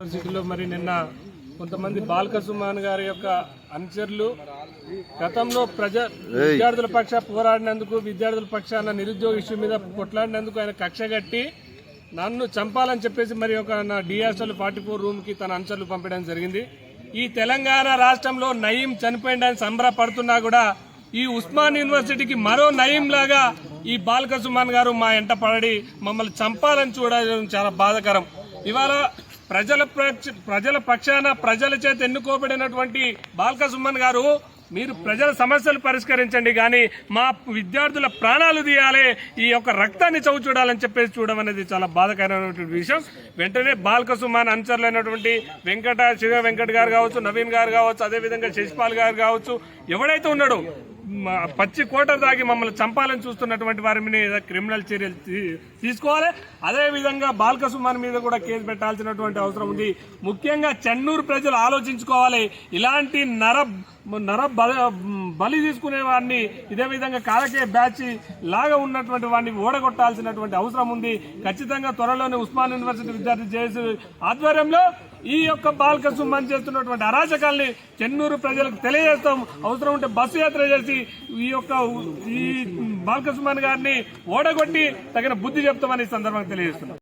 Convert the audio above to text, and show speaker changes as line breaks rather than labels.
యూనివర్సిటీలో మరి నిన్న కొంతమంది బాల్క సుమాన్ గారి యొక్క అనుచరులు గతంలో ప్రజ విద్యార్థుల పక్ష పోరాడినందుకు విద్యార్థుల పక్షాన నిరుద్యోగ ఇష్యూ మీద కొట్లాడినందుకు ఆయన కక్ష కట్టి నన్ను చంపాలని చెప్పేసి మరి ఒక నా డిఎస్ఎల్ ఫార్టీ ఫోర్ రూమ్కి తన అనుచరులు పంపడం జరిగింది. ఈ తెలంగాణ రాష్ట్రంలో నయీం చనిపోయిందని సంబరపడుతున్నా కూడా ఈ ఉస్మాన్ యూనివర్సిటీకి మరో నయీం లాగా ఈ బాల్క సుమాన్ గారు మా ఎంట పడి మమ్మల్ని చంపాలని చూడడం చాలా బాధాకరం. ఇవాళ ప్రజల పక్ష- ప్రజల పక్షాన ప్రజల చేత ఎన్నుకోబడినటువంటి బాల్క సుమన్ గారు మీరు ప్రజల సమస్యలు పరిష్కరించండి కానీ మా విద్యార్థుల ప్రాణాలు తీయాలి ఈ యొక్క రక్తాన్ని చవి చూడాలని చెప్పేసి చూడడం అనేది చాలా బాధకరమైనటువంటి విషయం. వెంటనే బాల్క సుమాన్ అనుచరులైనటువంటి వెంకట శివ వెంకట్ గారు కావచ్చు నవీన్ గారు కావచ్చు అదేవిధంగా శశిపాల్ గారు కావచ్చు ఎవడైతే ఉన్నాడో పచ్చి కోట దాగి మమ్మల్ని చంపాలని చూస్తున్నటువంటి వారి మీద క్రిమినల్ చర్యలు తీసుకోవాలి. అదే విధంగా మీద కూడా కేసు పెట్టాల్సినటువంటి అవసరం ఉంది. ముఖ్యంగా చెన్నూరు ప్రజలు ఆలోచించుకోవాలి. ఇలాంటి నర నర బలి తీసుకునే వాడిని ఇదే విధంగా కాలకే బ్యాచ్ లాగా ఉన్నటువంటి వాడిని ఓడగొట్టాల్సినటువంటి అవసరం ఉంది. ఖచ్చితంగా త్వరలోనే ఉస్మాన్ యూనివర్సిటీ విద్యార్థి చేసి ఆధ్వర్యంలో ఈ యొక్క బాల్క సుమన్ చేస్తున్నటువంటి అరాచకాల్ని చెన్నూరు ప్రజలకు తెలియజేస్తాం. అవసరం ఉంటే బస్సు యాత్ర చేసి ఈ యొక్క ఈ బాల్క సుమన్ గారిని ఓడగొట్టి తగిన బుద్ధి చెప్తామని ఈ సందర్భంగా తెలియజేస్తున్నాం.